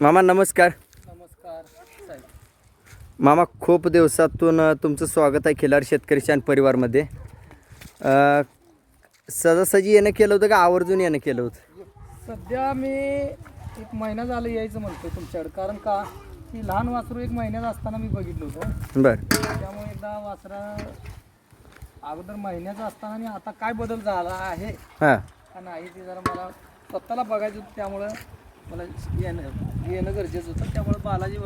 मामा नमस्कार. नमस्कार साहेब. मामा खूप दिवसातून तुमचं स्वागत आहे खिलार शेतकरी शान परिवारमध्ये. सहजासहजी येणं केलं होतं का आवर्जून येणं केलं होतं? सध्या मी एक महिना झालं यायचं म्हणतोय तुमच्याकडे. कारण का की लहान वासरू एक महिन्यात असताना मी बघितलं होतं. बरं. त्यामुळे एकदा वासरा अगोदर महिन्याचं असताना आणि आता काय बदल झाला आहे हां. नाही ते जरा मला स्वतःला बघायचं होतं. त्यामुळं मला येणं येणं गरजेचं होतं. त्यामुळे बालाजी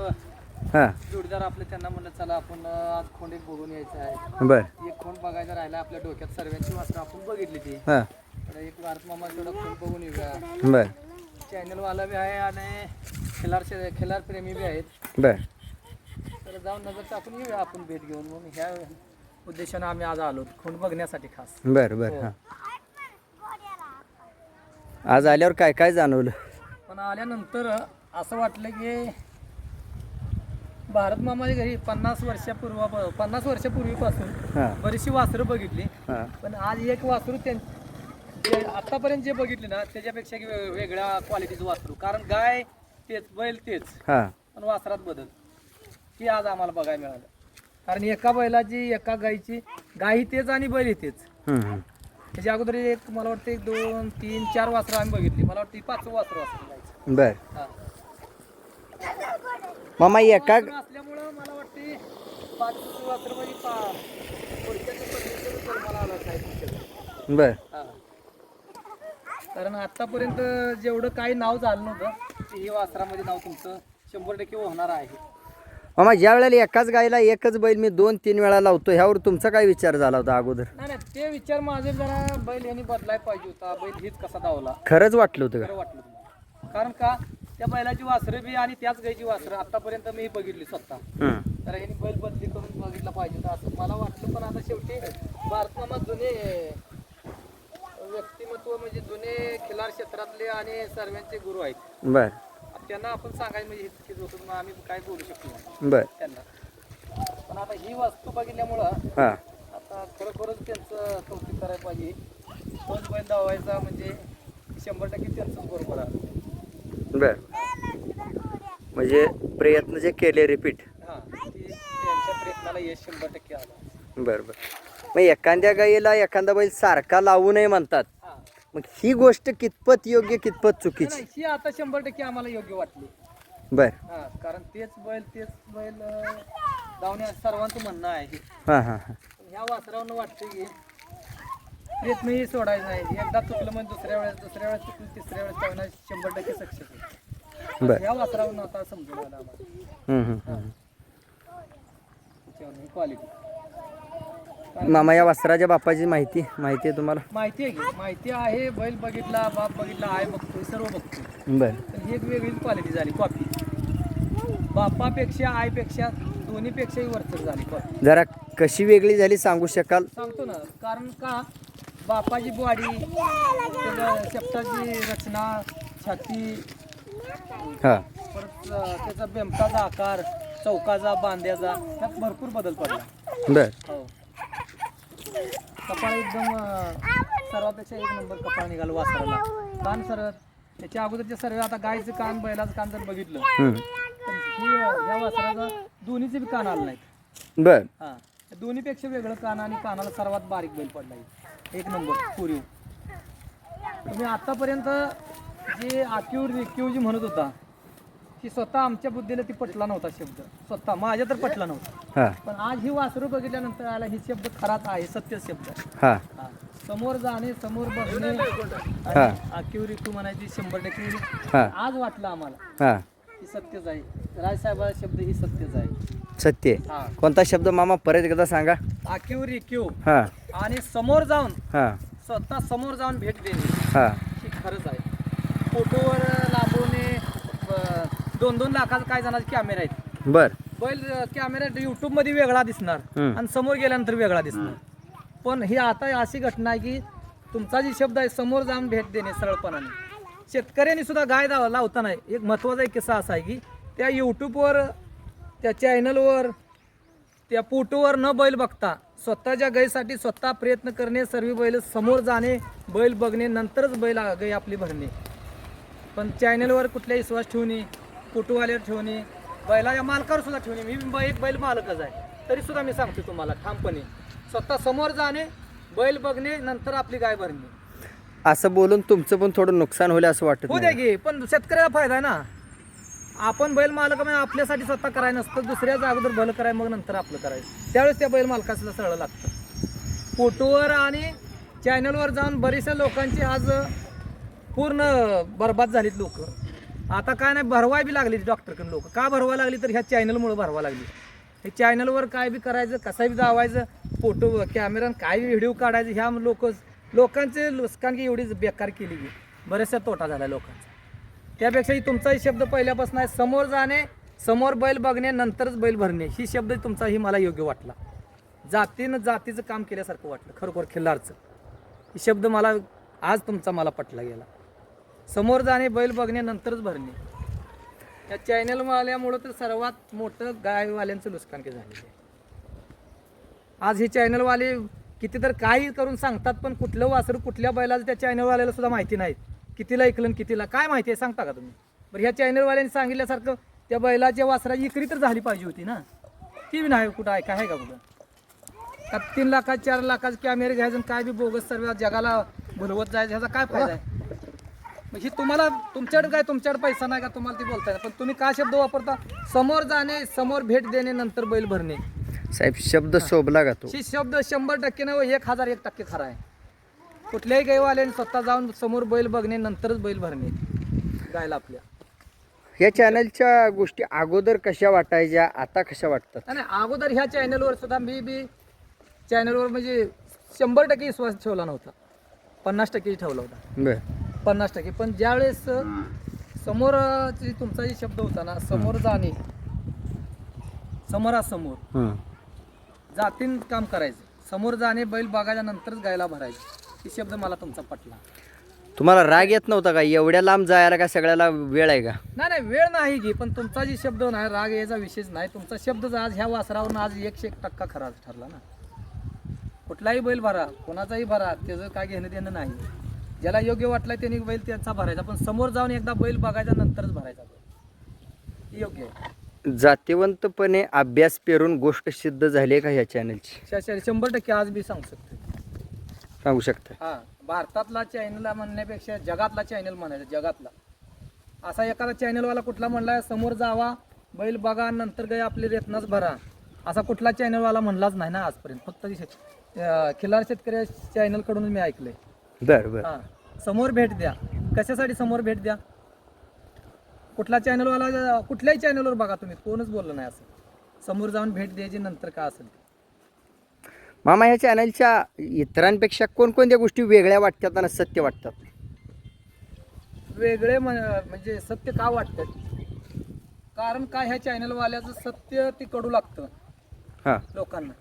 हां. जोडीदार आपले त्यांना म्हणलं चला आपण आज खोंड एक बघून यायचं आहे. बरं. एक खोंड बघायला राहिला आपल्या डोक्यात सर्वांची वासरं आपण बघितली ती. हां. तर एक भारत मामा तेवढा खोंड बघून येऊया. बरं. चॅनलवाला बी आहे आणि खिलार खिलार प्रेमी बी आहेत. बरं. तर जाऊन नजर टाकून येऊया आपण भेट घेऊन. म्हणून ह्या उद्देशानं आम्ही आज आलो खोंड बघण्यासाठी खास. बरं बरं हां. आज आल्यावर काय काय जाणवलं? पण आल्यानंतर असं वाटलं की भारत मामाच्या घरी पन्नास वर्षापूर्व पन्नास वर्षापूर्वीपासून बरीचशी वासरं बघितली. पण आज एक वासरू त्यां जे आतापर्यंत जे बघितले ना त्याच्यापेक्षा वेगळ्या क्वालिटीचं वासरू. कारण गाय तेच बैल तेच. पण वासरात बदल. ही आज आम्हाला बघायला मिळालं. कारण एका बैलाची एका गायची गाई तेच आणि बैल ही तेच. त्याच्या अगोदर एक मला वाटतं एक दोन तीन चार वासरं आम्ही बघितली. मला वाटतं पाच वासरं वासरं बरं. मामा एका असल्यामुळं मला वाटते पाच म्हणजे पा पुढच्याचं पद्धतीचं तर मला आलं काय तुमच्याकडे. बरं. हा. कारण आतापर्यंत जेवढं काही नाव झालं नव्हतं ते हे वासरामध्ये नाव तुमचं शंभर टक्के होणार आहे. मामा ज्या वेळेला एकाच गायला एकच बैल मी दोन तीन वेळा लावतो ह्यावर तुमचा काय विचार झाला होता अगोदर? नाही नाही ते विचार माझे जरा बैल यांनी बदलाय पाहिजे होता. बैल हीच कसा धावला. खरंच वाटलं होतं खरं वाटलं कारण का त्या बैलाची वासरं बी आणि त्याच गायची वासरं आतापर्यंत मी बघितली स्वतः. तर ह्यांनी बैल बदली करून बघितला पाहिजे. असं मला वाटलं पण आता शेवटी भारतनामा जुने व्यक्तिमत्व म्हणजे जुने खिलार क्षेत्रातले आणि सर्वांचे गुरु आहेत. बर. त्यांना आपण सांगायचं म्हणजे हेच होतं मग आम्ही काय बोलू शकतो? बर. त्यांना. पण आता ही वस्तू बघितल्यामुळं हां. आता खरोखरच त्यांचं कौतुक करायला पाहिजे. तोच बैल धावायचा म्हणजे शंभर टक्के त्यांचं बरोबर आहे. बर. म्हणजे प्रयत्न जे केले रिपीट हां ती त्यांच्या प्रयत्नाला यश शंभर टक्के आलं. बर बर. मग एखाद्या गाईला एखादा बैल सारखा लावू नये म्हणतात. हां. मग ही गोष्ट कितपत योग्य कितपत चुकीची? नाही, ही आता शंभर टक्के आम्हाला योग्य वाटली. बर. हा कारण तेच बैल तेच बैल अं, धावण्या सर्वांचं म्हणणं आहे. हे. हां हां. हां ह्या वासरावनं वाटतं की प्रयत्नही सोडायचं नाही एकदा चुकलं म्हणजे दुसऱ्या वेळेस दुसऱ्या वेळेस चुकलं तिसऱ्या वेळेस धावणं शंभर टक्के सक्सेस आहे बर. ह्या वासरावरून आता समजून आलं आम्हाला. क्वालिटी मामा या वस्त्राच्या बापाची माहिती माहिती आहे तुम्हाला? माहिती आहे की माहिती आहे बैल बघितला बाप बघितला आई बघतोय सर्व बघतोय. बर. तर ही एक वेगळीच क्वालिटी झाली कॉपी बापापेक्षा आईपेक्षा दोन्हीपेक्षाही वरचढ झाली कॉपी जरा कशी वेगळी झाली सांगू शकाल? सांगतो ना कारण का बापाची बॉडी शेपटाची रचना छाती हां. परत अं, त्याचा बेमकाचा आकार चौकाचा बांध्याचा त्यात भरपूर बदल पडला. बर. हो. कपाळ एकदम अं, सर्वापेक्षा एक नंबर कपाळ निघालं वासराला. कान सर त्याच्या अगोदरचे सर्व आता गायचं कान बैलाचं कान जर बघितलं हम्म. तर ही ह्या वासराचा दोन्हीचे बी कान आलं नाहीत. बर. हा. दोन्हीपेक्षा वेगळं कान आणि कानाला सर्वात बारीक बैल पडला आहे. एक नंबर पुरीव तुम्ही आतापर्यंत जे आकिव रिक्यू जी म्हणत होता की स्वतः आमच्या बुद्धीला ती पटला नव्हता शब्द. स्वतः माझ्या तर पटला नव्हता. हां. पण आज ही वासरू बघितल्यानंतर आला ही शब्द खराच आहे सत्य शब्द. हां. समोर जाणे समोर बघणे हा. आकिव रिक्यू म्हणायची शंभर टक्के हां. आज वाटलं आम्हाला हां. ही सत्यच आहे. राजसाहेबाचा शब्द ही सत्यच आहे. सत्य हा. कोणता शब्द मामा परत एकदा सांगा. आकिव रिक्यू हां. आणि समोर जाऊन हां. स्वतः समोर जाऊन भेट देणे. हां. ही खरंच आहे. फोटोवर लांबवणे दोन दोन लाखाचा काय जणांचे कॅमेरा आहेत. बर. बैल कॅमेरा युट्यूबमध्ये वेगळा दिसणार हम्म. आणि समोर गेल्यानंतर वेगळा दिसणार. पण ही आता अशी घटना आहे की तुमचा जी शब्द आहे समोर जाऊन भेट देणे सरळपणाने. शेतकऱ्यांनी सुद्धा गाय दावा लावताना एक महत्त्वाचा एक किस्सा असा आहे की त्या युट्यूबवर त्या चॅनलवर त्या फोटोवर न बैल बघता स्वतःच्या गायीसाठी स्वतः प्रयत्न करणे सर्व बैल समोर जाणे बैल बघणे नंतरच बैल गाय आपली भरणे. पण चॅनलवर कुठलाही विश्वास ठेवणे कुटुवाल्यावर ठेवणे बैलाच्या मालकावर सुद्धा ठेवणे मी एक बैल मालकच आहे. तरी सुद्धा मी सांगतो तुम्हाला ठामपणे. स्वतः समोर जाणे बैल बघणे नंतर आपली गाय भरणे. असं बोलून तुमचं पण थोडं नुकसान होईल असं वाटत हो द्या नाही. की पण शेतकऱ्याला फायदा आहे ना. आपण बैल मालक म्हणजे आपल्यासाठी स्वतः करायचं नसतं दुसऱ्याचं अगोदर भलं कराय मग नंतर आपलं करायचं. त्यावेळेस त्या बैल मालकाला सगळं लागतं. फोटोवर आणि चॅनलवर जाऊन बरेचशा लोकांची आज पूर्ण बरबाद झालीत लोक. आता काय नाही भरवाय बी लागली डॉक्टरकडून लोक. का भरवा लागली तर ह्या चॅनलमुळे भरवा लागली. हे चॅनलवर काय बी करायचं कसं बी दावायचं फोटो कॅमेरान काय बी व्हिडिओ काढायचं ह्या लोक लोकांचे नुकसान की एवढीच बेकार केली की बऱ्याचशा तोटा झाला लोकांचा. त्यापेक्षाही तुमचाही शब्द पहिल्यापासून आहे समोर जाणे समोर बैल बघणे नंतरच बैल भरणे ही शब्द तुमचाही मला योग्य वाटला. जातीनं जातीचं काम केल्यासारखं वाटलं खरोखर खिल्लारचं. ही शब्द मला आज तुमचा मला पटला गेला. समोर जाणे बैल बघणे नंतरच भरणे. या चॅनलवाल्यामुळं तर सर्वात मोठं गायवाल्यांचं नुकसान झालेलं आहे? आज हे चॅनलवाले किती तर काही करून सांगतात पण कुठलं वासरू कुठल्या बैलाचं त्या चॅनलवाल्याला सुद्धा माहिती नाही कितीला ऐकलं आणि कितीला? काय माहिती आहे? सांगता का तुम्ही? बरं ह्या चॅनलवाल्यांनी सांगितल्यासारखं त्या बैलाच्या वासराची इकरी तर झाली पाहिजे होती ना? ती बी नाही कुठं ऐका आहे का कुठं? का तीन लाखात चार लाखाचे कॅमेरे घ्यायचं काय बी बोगस सर्व जगाला भुलवत जायचं ह्याचा काय फायदा आहे? मग ही तुम्हाला तुमच्याकडे काय तुमच्याकडे पैसा नाही का? तुम्हाला ती बोलताय. पण तुम्ही काय शब्द वापरता? समोर जाणे समोर भेट देणे नंतर बैल भरणे. साहेब शब्द शोभला का तो? ही शब्द शंभर टक्के नव्हे एक हजार एक टक्के खरा आहे. कुठल्याही गायवाल्याने स्वतः जाऊन समोर बैल बघणे नंतरच बैल भरणे. गायला आपल्या. या चॅनलच्या गोष्टी अगोदर कशा वाटायच्या आता कशा वाटतात? आणि अगोदर ह्या चॅनलवर सुद्धा मी बी चॅनलवर म्हणजे शंभर टक्के विश्वास ठेवला नव्हता. पन्नास टक्के ठेवला होता. बर. पन्नास टक्के. पण ज्यावेळेस समोर जे तुमचा जे शब्द होता ना समोर जाणे समोरासमोर. जातीन काम करायचं. समोर जाणे बैल बघायच्या नंतरच गायला भरायचं. शब्द मला तुमचा पटला. तुम्हाला राग येत नव्हता का? एवढ्या लांब जायला का सगळ्याला वेळ आहे का? नाही नाही वेळ नाही की पण तुमचा जे शब्द नाही राग याचा विषयच नाही. तुमचा शब्द आज ह्या वासरावरून आज एकशे एक टक्का खरा ठरला ना. कुठलाही बैल भरा कोणाचाही भरा त्याचं काय घेणं देणं नाही. ज्याला योग्य वाटलं त्यांनी बैल त्यांचा भरायचा पण समोर जाऊन एकदा बैल बघायचा नंतरच भरायचा बैल. योग्य आहे. जातीवंतपणे अभ्यास पेरून गोष्ट सिद्ध झाली आहे का ह्या चॅनलची शंभर टक्के आज बी सांगू शकतो सांगू शकता. हा भारतातला चॅनल म्हणण्यापेक्षा जगातला चॅनल म्हणायचं जगातला. असा एखादा चॅनलवाला कुठला म्हणला समोर जावा बैल बघा नंतर काही आपली रेतनाच भरा. असा कुठला चॅनलवाला म्हणलाच नाही ना आजपर्यंत. फक्त शेत- अं, खिल्लार शेतकरी चॅनलकडून मी ऐकलंय. बर बर. हा समोर भेट द्या. कशासाठी समोर भेट द्या? कुठला चॅनलवाला कुठल्याही चॅनलवर बघा तुम्ही कोणच बोललं नाही असं. समोर जाऊन भेट द्यायची नंतर काय असेल. मामा ह्या चॅनलच्या इतरांपेक्षा कोणकोणत्या गोष्टी वेगळ्या वाटतात आणि सत्य वाटतात? वेगळे म्हण- म्हणजे सत्य का वाटतं? कारण काय ह्या चॅनलवाल्याचं सत्य ती कडू लागतं? हां. लोकांना.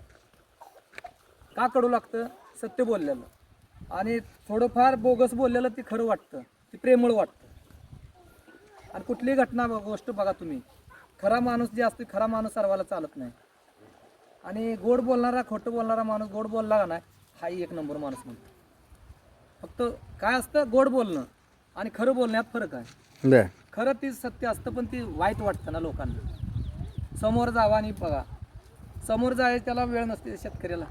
का कडू लागतं? सत्य बोललेलं. आणि थोडंफार बोगस बोललेलं ती खरं वाटतं. ती प्रेमळ वाटतं. आणि कुठलीही घटना गोष्ट बघा तुम्ही. खरा माणूस जे असतो खरा माणूस सर्वाला चालत नाही. आणि गोड बोलणारा खोटं बोलणारा माणूस गोड बोलला का नाही हाही एक नंबर माणूस म्हणतो. फक्त काय असतं गोड बोलणं आणि खरं बोलण्यात फरक आहे. खरं ती सत्य असतं पण ती वाईट वाटतं ना लोकांना. समोर जावा आणि बघा. समोर जायला त्याला वेळ नसते शेतकऱ्याला.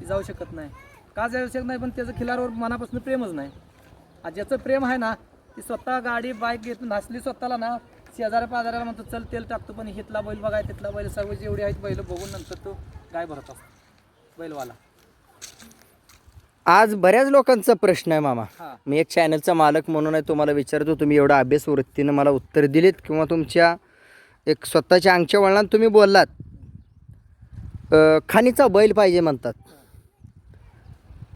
ती जाऊ शकत नाही. का जाऊ शकत नाही पण त्याचं खिलारवर मनापासून प्रेमच नाही. ज्याचं प्रेम आहे ना ती स्वतः गाडी बाईक घेत नसली स्वतःला ना शेजाऱ्या पाजाऱ्याला म्हणतो चल तेल टाकतो पण हितला बैल बघाय तिथला बैल सर्व जेवढे आहेत बैल बघून नंतर तो गाय भरत असतो बैलवाला. आज बऱ्याच लोकांचा प्रश्न आहे मामा. हा. मी एक चॅनलचा मालक म्हणून आहे तुम्हाला विचारतो तुम्ही एवढा अभ्यास वृत्तीनं मला उत्तर दिलीत किंवा तुमच्या एक स्वतःच्या अंगच्या वळणात तुम्ही बोललात. अ, खाणीचा बैल पाहिजे म्हणतात.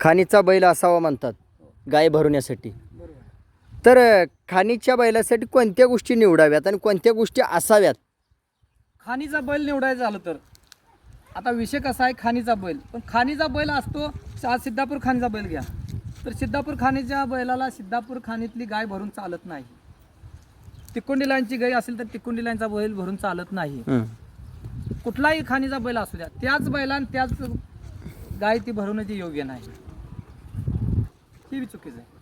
खाणीचा बैल असावा म्हणतात गाय भरवण्यासाठी तर खाणीच्या बैलासाठी कोणत्या गोष्टी निवडाव्यात आणि कोणत्या गोष्टी असाव्यात? खाणीचा बैल निवडायचं झालं तर. आता विषय कसा आहे खाणीचा बैल? पण खाणीचा बैल असतो आज सिद्धापूर खाणीचा बैल घ्या. तर सिद्धापूर खाणीच्या बैलाला सिद्धापूर खाणीतली गाय भरून चालत नाही. तिकोंडी लाईनची गाय असेल तर तिकोंडी लाईनचा बैल भरून चालत नाही. कुठलाही खाणीचा बैल असू द्या त्याच बैलान त्याच गाय ती भरवण्याची योग्य नाही. ही चुकीचं आहे.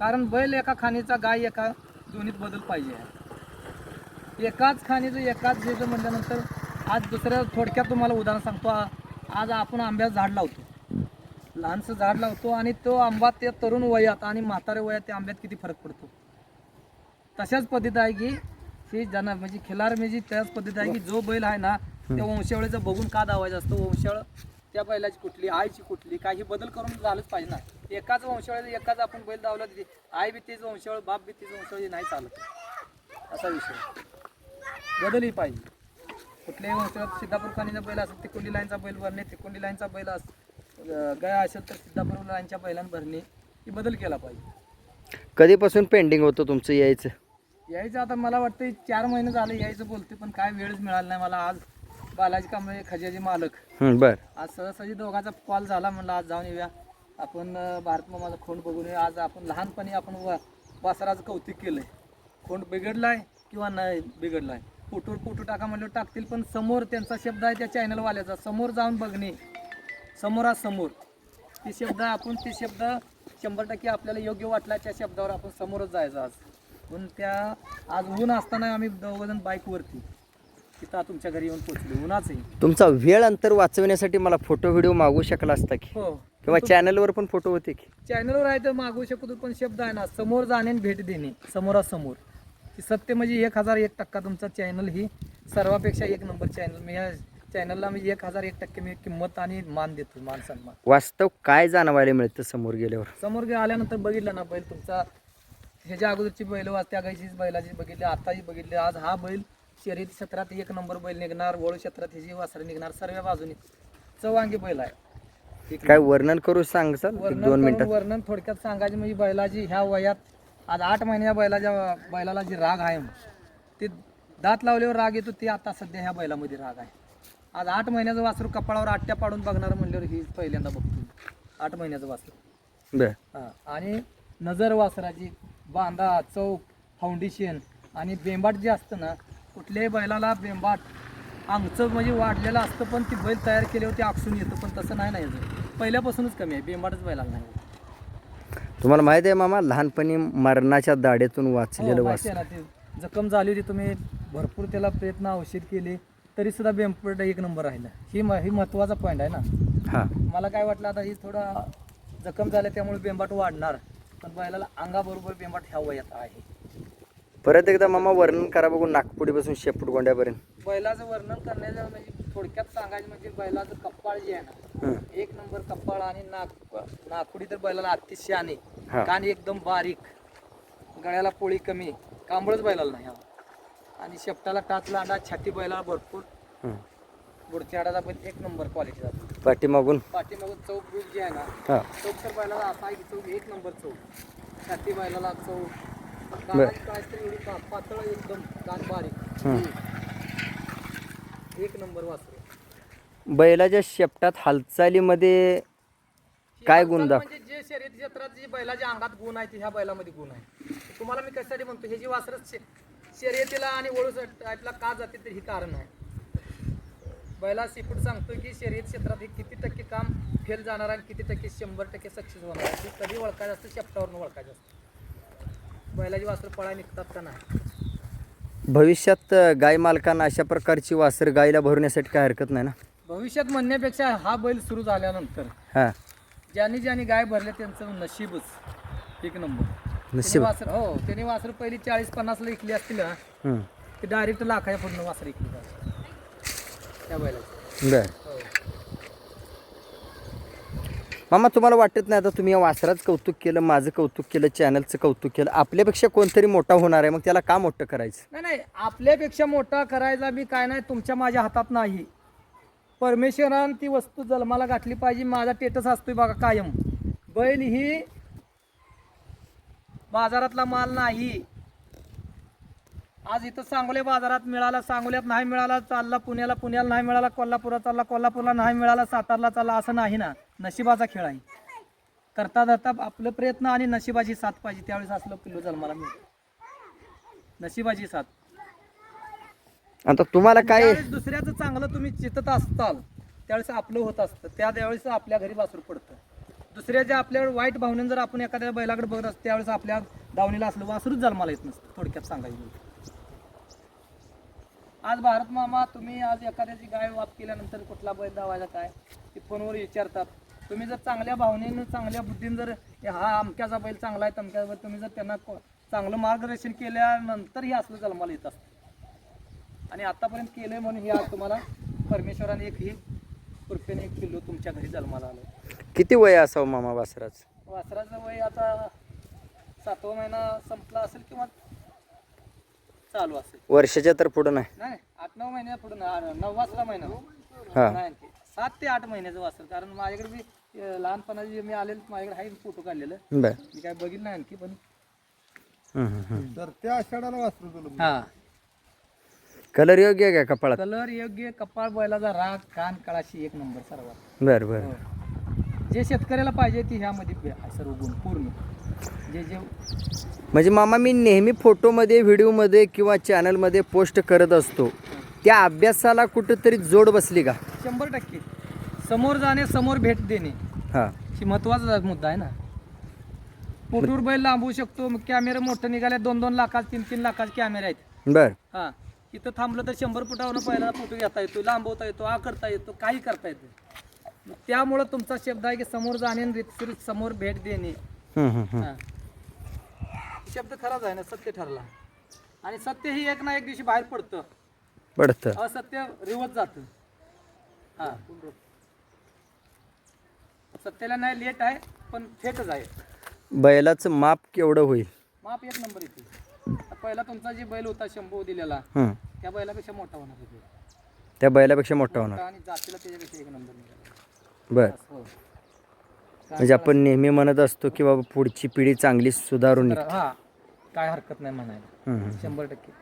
कारण बैल एका खाणीचा गाय एका दोन्हीत बदल पाहिजे एकाच खाणीचं एकाच ह्याचं म्हटल्यानंतर आज दुसऱ्या थोडक्यात तुम्हाला उदाहरण सांगतो. आज आपण आंब्याचं झाड लावतो. लहानसं झाड लावतो आणि तो आंबा त्या तरुण वयात आणि म्हाताऱ्या वयात त्या आंब्यात किती फरक पडतो? तशाच पद्धत आहे की ही जना म्हणजे खिलार म्हणजे त्याच पद्धत आहे की जो बैल आहे ना त्या वंशावळीचं बघून का दावायचं असतं? वंशावळ त्या बैलाची कुठली आईची कुठली काही बदल करून झालंच पाहिजे ना. एकाच वंशावळीचं एकाच आपण बैल दावला तिथे आई बी तीच वंशावळ बाप बी तीच वंशावळी नाही चालत. असा विषय बदलही पाहिजे. कुठल्याही वंशावळात सिद्धापूर खाणीचा बैल असेल तिकोंडी लाईनचा बैल भरणे तिकोंडी लाईनचा बैल अस गाय असेल तर सिद्धापूर लाईनच्या बैलांना भरणे ही बदल केला पाहिजे. कधीपासून पेंडिंग होतं तुमचं यायचं? यायचं आता मला वाटतं चार महिने झाले यायचं बोलते पण काय वेळच मिळाला नाही मला आज. बालाजी कांबळे खजाजी मालक. हं, बर. आज सहजासहजी दोघांचा कॉल झाला म्हणलं आज जाऊन येऊया. आपण अं, भारत मामाचा खोंड बघून येऊया. आज आपण लहानपणी आपण वा वासराचं कौतुक केलंय. खोंड बिघडलाय किंवा नाही बिघडलाय? फोटोवर फोटो टाका म्हणलं टाकतील पण समोर त्यांचा शब्द आहे त्या चॅनलवाल्याचा समोर जाऊन बघणे. समोरासमोर. ते शब्द आपण ते शब्द शंभर टक्के आपल्याला योग्य वाटला त्या शब्दावर आपण समोरच जायचं आज. पण त्या आज ऊन असताना आम्ही दोघंजण बाईकवरती तिथं तुमच्या घरी येऊन पोचलो उन्हाचंही तुमचा वेळ अंतर वाचवण्यासाठी मला फोटो व्हिडिओ मागू शकला असता की? हो. किंवा चॅनलवर पण फोटो होते की? चॅनलवर आहे तर मागवू शकतो पण शब्द आहे ना समोर जाणे आणि भेट देणे समोरासमोर. ही सत्य म्हणजे एक हजार एक टक्का तुमचा चॅनल ही सर्वापेक्षा एक नंबर चॅनल मी या चॅनलला मी एक हजार एक टक्के मी किंमत आणि मान देतो मान सन्मान. वास्तव काय जाणवायला मिळतं समोर गेल्यावर? समोर गे आल्यानंतर बघितलं ना बैल तुमचा ह्याच्या अगोदरची बैल वाज त्या बैलाची बघितली आताही बघितली आज हा बैल शर्यती क्षेत्रात एक नंबर बैल निघणार वळू क्षेत्रात ह्याची वासरं निघणार सर्व बाजूनी चौवांगी बैल आहे. काय वर्णन करू एक वर्णन दोन मिनिटात वर्णन थोडक्यात सांगायचे म्हणजे बैलाची ह्या वयात आज आठ महिन्या बैलाच्या बैलाला जी राग आहे ते दात लावल्यावर राग येतो ते आता सध्या ह्या बैलामध्ये राग आहे. आज आठ महिन्याचं वासरू कपाळावर आट्या पाडून बघणार म्हणल्यावर ही पहिल्यांदा बघतो आठ महिन्याचं वासरू. बर. हा आणि नजर वासराची बांधा चौक फाउंडेशन आणि बेंबाट जे असतं ना कुठल्याही बैलाला बेंबाट. अंगचं म्हणजे वाढलेलं असतं पण ती बैल तयार केल्यावर ते आकसून येतं पण तसं नाही ना याचं पहिल्यापासूनच कमी आहे बेंबाटच बैलाला नाही. तुम्हाला माहिती आहे मामा लहानपणी मरणाच्या दाढेतून वाचलेलं हो, वाच माहिती आहे ना ते जखम झाली होती तुम्ही भरपूर त्याला प्रयत्न औषध केले तरी सुद्धा बेंपट एक नंबर राहिला. ही म ही महत्त्वाचा पॉईंट आहे ना. हा. मला काय वाटलं आता ही थोडा जखम झाल्या त्यामुळे बेंबाट वाढणार. पण बैलाला अंगाबरोबर बेंबाट ह्या वयात आहे. परत एकदा मामा वर्णन करा बघून नागपुडीपासून शेपूट गोंड्यापर्यंत बैलाचं वर्णन करण्याचं म्हणजे थोडक्यात सांगायचं म्हणजे बैलाचं कप्पाळ जे आहे ना. एक नंबर कप्पाळ आणि नाक नाकुडी तर बैलाला अतिशय आणि हा. कान एकदम बारीक गळ्याला पोळी कमी कांबळच बैलाला नाही हा. आणि शेपटाला टाच लांडा छाती बैलाला भरपूर हं. बुडती हाडाचा बैल एक नंबर क्वालिटी जातो पाठीमागून पाठीमागून चौक ग्रुप जे आहे ना हा चौक तर बैलाला असा आहे की चौक एक नंबर चौक छाती बैलाला चौक काय तरी एवढी पातळ एकदम कान बारीक. हं. एक नंबर वासरू. बैलाच्या शेपटात हालचालीमध्ये काय गुण दाख म्हणजे जे शर्यत क्षेत्रात जे बैलाच्या अंगात गुण आहे ते ह्या बैलामध्ये गुण आहे. तुम्हाला मी कशासाठी म्हणतो हे जी वासर शर्यतीला आणि वळू टाईपला का जाते तर हे कारण आहे. बैला सीफूड सांगतो की शर्यत क्षेत्रात हे किती टक्के काम फेल जाणार आणि किती टक्के शंभर टक्के सक्सेस होणार आहे ते कधी ओळखायचं असतं शेपटावरून ओळखायचं असतं. बैलाची वासर पळा निघतात का नाही? भविष्यात गाय मालकांना अशा प्रकारची वासर गायला भरण्यासाठी काय हरकत नाही ना? भविष्यात म्हणण्यापेक्षा हा बैल सुरू झाल्यानंतर हा. ज्यांनी ज्यांनी गाय भरले त्यांचं नशीबच. एक नंबर. त्यांनी नशीब वासर हो त्यांनी वासर पहिली चाळीस पन्नासला विकली असतील ना हं. ते डायरेक्ट लाखाच्या पूर्ण वासर जातात. त्या बैलाची. बर हो मामा तुम्हाला वाटत नाही आता तुम्ही या वासराचं कौतुक केलं माझं कौतुक केलं चॅनलचं कौतुक केलं. आपल्यापेक्षा कोणतरी मोठा होणार आहे मग त्याला का मोठं करायचं? नाही नाही आपल्यापेक्षा मोठा करायचा मी काय नाही तुमच्या माझ्या हातात नाही. परमेश्वरानं ती वस्तू जन्माला घातली पाहिजे माझा टेटस असतोय बघा कायम. बैल ही बाजारातला माल नाही. आज इथं सांगोले बाजारात मिळाला सांगोल्यात नाही मिळाला चालला पुण्याला पुण्याला नाही मिळाला कोल्हापुरात चालला कोल्हापूरला नाही मिळाला सातारला चालला असं नाही ना. नशिबाचा खेळ आहे. करता धरता आपलं प्रयत्न आणि नशिबाची साथ पाहिजे. त्यावेळेस असलं पिल्लू जन्माला मिळतं नशिबाची साथ. आता तुम्हाला काय दुसऱ्याचं चांगलं तुम्ही चितत असताल त्यावेळेस आपलं होत असतं. त्या त्यावेळेस आपल्या घरी वासरू पडतं. दुसऱ्याच्या आपल्याकडे वाईट भावनेनं जर आपण एखाद्या बैलाकडे बघत असतो त्यावेळेस आपल्या दावणीला असलं वासरूच जन्माला येत नसतं. थोडक्यात सांगायचं. आज भारत मामा तुम्ही आज एखाद्याची गाय वाप केल्यानंतर कुठला बैल दावायचा काय? ते फोनवर विचारतात. तुम्ही जर चांगल्या भावनेनं चांगल्या बुद्धीनं जर हे अमक्याचा बैल चांगला आहे तमक्याचा बैल तुम्ही जर त्यांना को- चांगलं मार्गदर्शन केल्यानंतर हे असलं जन्माला येत असतं. आणि आतापर्यंत केलंय म्हणून हे आज तुम्हाला परमेश्वराने एक ही कृपेने एक पिल्लू तुमच्या घरी जन्माला आलं किती वय असावं मामा वासराचं? वासराचं वय आता सातवा महिना संपला असेल किंवा चालू असेल. वर्षाच्या तर पुढं नाही. नाही आठ नऊ महिन्या पुढे नववासला महिना. हा. नाही. सात ते आठ महिन्याचं वासल कारण माझ्याकडे मी अं, लहानपणाचे जे मी आलेलं माझ्याकडे आहे फोटो काढलेलं. बर. मी काय बघितलं नाही आणखी पण हम्म, हम्म, हम्म. तर त्या आषाढाला वासरू तुला हा. कलर योग्य आहे का कपाळात? कलर योग्य कपाळ बैलाचा राग कान कळाशी एक नंबर सर्वात. बर बर. जे शेतकऱ्याला पाहिजे ती ह्यामध्ये बे- सर्व गुण पूर्ण. जे जे म्हणजे मामा मी नेहमी फोटोमध्ये व्हिडिओमध्ये किंवा चॅनलमध्ये पोस्ट करत असतो. त्या अभ्यासाला कुठंतरी जोड बसली का? शंभर टक्के. समोर जाणे समोर भेट देणे. हां. ही महत्त्वाचा मुद्दा आहे ना. फोटोवर बैल लांबवू शकतो मग कॅमेरे मोठं निघाले दोन दोन लाखाचे तीन तीन लाखाचे कॅमेरे आहेत. बर. हा. इथं थांबलं तर शंभर फुटावरून पहिला फोटो घेता येतो लांबवता येतो आ करता येतो काही करता येतो त्यामुळं तुमचा शब्द आहे की समोर जाणे समोर भेट देणे. हा. शब्द खराच आहे ना सत्य ठरला. आणि सत्य ही एक ना एक दिवशी बाहेर पडतं. पडतं. असत्य रिवत जातं. हा. सत्याला नाही लेट आहे पण फेकच आहे. बैलाचं माप केवढं होईल? माप एक नंबर येते. पहिला तुमचा जे बैल होता शंभू दिलेला. त्या बैलापेक्षा मोठा होणार आहे तो. त्या बैलापेक्षा मोठा होणार. आणि जातीला त्याच्यापेक्षा एक नंबर निघाला. बर. हो. म्हणजे आपण नेहमी म्हणत असतो की बाबा पुढची पिढी चांगली सुधारून तर. हा काय हरकत नाही म्हणायला हम्म, हम्म. शंभर टक्के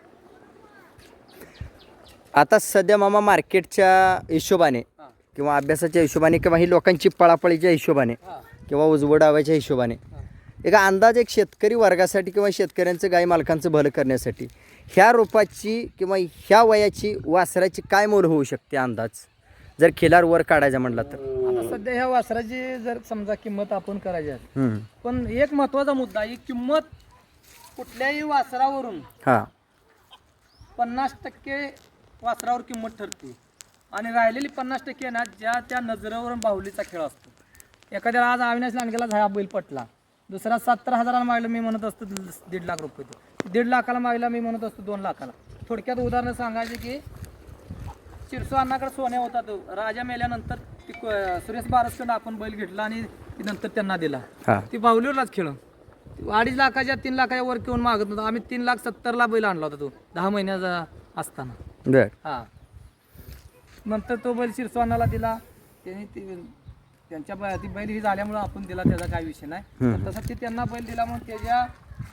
आता सध्या मामा मार्केटच्या हिशोबाने हा किंवा अभ्यासाच्या हिशोबाने किंवा ही लोकांची पळापळीच्या हिशोबाने हा किंवा उजवडावाच्या हिशोबाने हा. एका अंदाज एक शेतकरी वर्गासाठी किंवा शेतकऱ्यांचं गाई मालकांचं भलं करण्यासाठी ह्या रोपाची किंवा ह्या वयाची वासराची काय मोल होऊ शकते अंदाज जर खिलार वर काढायचा म्हटला तर? आता सध्या ह्या वासराची जर समजा किंमत आपण करायची आहे हम्म. पण एक महत्त्वाचा मुद्दा ही किंमत कुठल्याही वासरावरून हां. पन्नास टक्के वासरावर किंमत ठरते. आणि राहिलेली पन्नास टक्के ना ज्या त्या नजरेवरून बाहुलीचा खेळ असतो. एखाद्याला आज अविनाश लांडगेला हा बैल पटला. दुसरा सत्तर हजाराला मागलं मी म्हणत असतो दीड लाख रुपये. तो. दीड लाखाला मागला मी म्हणत असतो दोन लाखाला. थोडक्यात उदाहरण सांगायचे की शिरसो अण्णाकडे सोन्या होता तो. राजा मेल्यानंतर ती क- सुरेश बारसकडं आपण बैल घेतला आणि ती नंतर त्यांना दिला. हां. ती बाहुलीवरलाच खेळ अडीच लाखाच्या तीन लाखाच्या वर घेऊन मागत नव्हतो. आम्ही तीन लाख सत्तरला बैल आणला होता तो दहा महिन्याचा असताना. बर. हा. नंतर तो बैल शिरसवानाला दिला. त्यांनी ती त्यांच्या बै- ती बैल ही झाल्यामुळं आपण दिला त्याचा काही विषय नाही. हम्म. तसं ते त्यांना बैल दिला म्हणून त्याच्या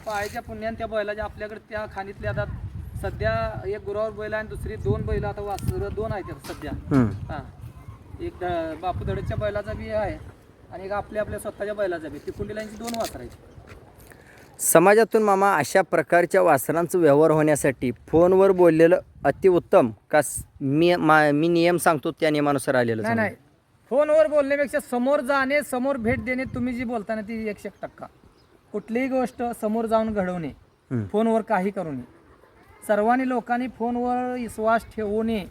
पायाच्या पुण्याने त्या बैलाच्या आपल्याकडे त्या खाणीतल्या आता सध्या एक गुरावर बैल आहे आणि दुसरी दोन बैल आता वासर दोन आहेत आता सध्या. हम्म. हा. एक द- बापू धडकच्या बैलाचा बी आहे आणि एक आपल्या आपल्या स्वतःच्या बैलाचा बी. तिकुंडीलांची दोन वासर आहेत. समाजातून मामा अशा प्रकारच्या वासरांचं व्यवहार होण्यासाठी फोनवर बोललेलं अतिउत्तम का स- मी मा मी नियम सांगतो त्या नियमानुसार आलेलं नाही चांगलं? नाही. फोनवर बोलण्यापेक्षा समोर जाणे समोर भेट देणे तुम्ही जी बोलताना ती एकशे एक टक्का. कुठलीही गोष्ट समोर जाऊन घडवणे हम्म. फोनवर काही करू नये. सर्वांनी लोकांनी फोनवर विश्वास ठेवू नये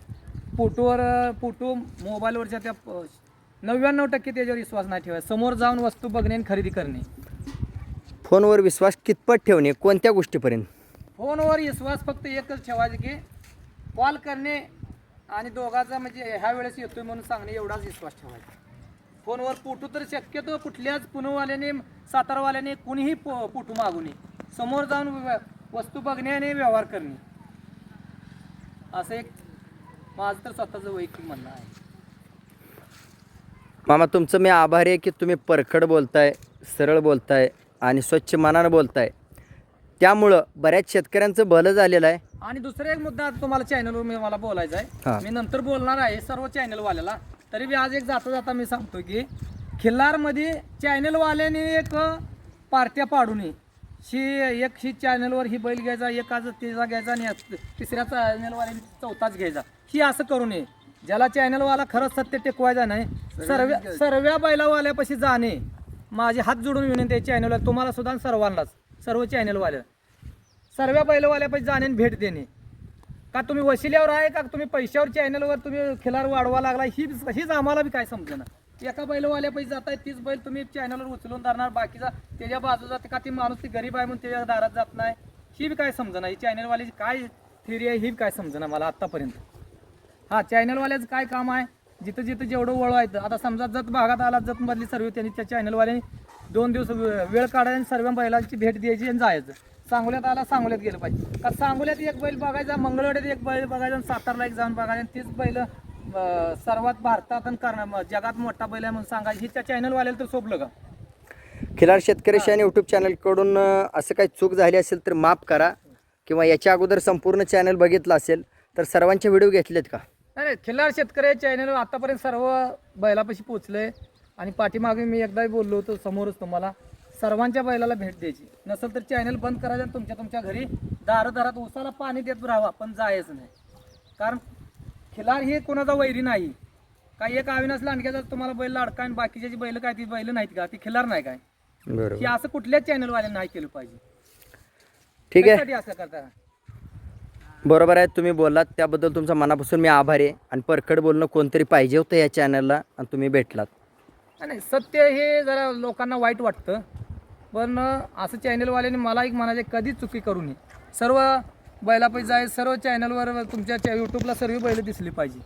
फोटोवर फोटो मोबाईलवरच्या त्या नव्याण्णव टक्के त्याच्यावर विश्वास नाही ठेवायचा. समोर जाऊन वस्तू बघणे आणि खरेदी करणे. फोनवर विश्वास कितपत ठेवणे? कोणत्या गोष्टीपर्यंत? फोनवर विश्वास फक्त एकच ठेवायचे की कॉल करणे आणि दोघाचा म्हणजे ह्या वेळेस येतोय म्हणून सांगणे एवढाच विश्वास ठेवायचा. फोनवर पोटू तर शक्यतो कुठल्याच पुणेवाल्याने सातारावाल्याने कुणीही पो पोटू मागू नये. समोर जाऊन वस्तू बघणे आणि व्यवहार करणे. असं एक माझं तर स्वतःचं वैयक्तिक म्हणणं आहे. मामा तुमचं मी आभारी आहे की तुम्ही परखड बोलताय सरळ बोलताय आणि स्वच्छ मनानं बोलताय. त्यामुळं बऱ्याच शेतकऱ्यांचं भलं झालेलं आहे. आणि दुसरा एक मुद्दा आता तुम्हाला चॅनलवर मी मला बोलायचा हा. आहे मी नंतर बोलणार आहे सर्व चॅनलवाल्याला तरी मी आज एक जाता जाता मी सांगतो की खिल्लारमध्ये चॅनलवाल्याने एक पार्ट्या पाडू नये शी एक ही चॅनलवर ही बैल घ्यायचा एक आज तिचा घ्यायचा आणि तिसऱ्या चॅनलवाल्याने चौथाच घ्यायचा. ही असं करू नये. ज्याला चॅनलवाला खरंच सत्य टेकवायचा नाही सर्व सर्व बैलावाल्यापाशी जाणे माझे हात जोडून विनंती आहे चॅनलला तुम्हाला सुद्धा सर्वांनाच. सर्व चॅनलवाल्या सर्व बैलवाल्यापाशी जाणे आणि भेट देणे. का तुम्ही वशिल्यावर आहे का? तुम्ही पैशावर चॅनलवर तुम्ही खिलार वाढवा लागला ही हीच आम्हाला बी काय समजेना. एका बैलवाल्या पैसे जात आहे तीच बैल तुम्ही चॅनलवर उचलून धरणार बाकीचा त्याच्या बाजूचा ते का ती माणूस ती गरीब आहे म्हणून त्याच्या दारात जात नाही. ही बी काय समजेना ही चॅनलवाल्याची काय थिअरी आहे ही काय समजेना मला आत्तापर्यंत हा चॅनलवाल्याचं काय काम आहे? जिथं जिथं जेवढं वळवायचं आता समजा जत भागात आला जत मधली सर्व त्यांनी त्या चॅनलवाल्याने दोन दिवस वेळ काढायला आणि सर्व बैलांची भेट द्यायची आणि जायचं. सांगोल्यात आला सांगोल्यात गेलं पाहिजे. का सांगोल्यात एक बैल बघायचा मंगळवाड्यात एक बैल बघायचा आणि सातारला एक जाऊन बघायचा तीच बैल सर्वात भारतात आणि जगात मोठा बैल आहे म्हणून सांगायची. ही त्या चॅनलवाल्याला तर सोपलं का? खिलार शेतकरी शान यूट्यूब चॅनलकडून असं काही चूक झाली असेल तर माफ करा. किंवा याच्या अगोदर संपूर्ण चॅनल बघितलं असेल तर सर्वांचे व्हिडिओ घेतलेत का? नाही नाही, खिल्लार शेतकरी चॅनल आतापर्यंत सर्व बैलापाशी पोचले आणि पाठीमागे मी एकदा बोललो होतो समोरच तुम्हाला सर्वांच्या बैलाला भेट द्यायची. नसेल तर चॅनल बंद करायचं तुमच्या तुमच्या घरी दारादारात उसाला पाणी देत राहावा पण जायचं नाही. कारण खिलार हे कोणाचा वैरी नाही. काही एक अविनाश लांडग्याचा तुम्हाला बैल लाडका आणि बाकीच्या बैल काय ती बैल नाहीत का? ती खिलार नाही काय? बरोबर. की असं कुठल्याच चॅनलवाल्यांना नाही केलं पाहिजे. ठीक आहे. असं करता? बरोबर आहे तुम्ही बोललात त्याबद्दल तुमचा मनापासून मी आभारी आहे. आणि परखड बोलणं कोणतरी पाहिजे होतं या चॅनलला आणि तुम्ही भेटलात. नाही सत्य हे जरा लोकांना वाईट वाटतं. पण असं चॅनलवाल्याने मला एक म्हणायचे कधीच चुकी करू नये. सर्व बैलापैकी जाय सर्व चॅनलवर तुमच्या यूट्यूबला सर्व बैल दिसली पाहिजे.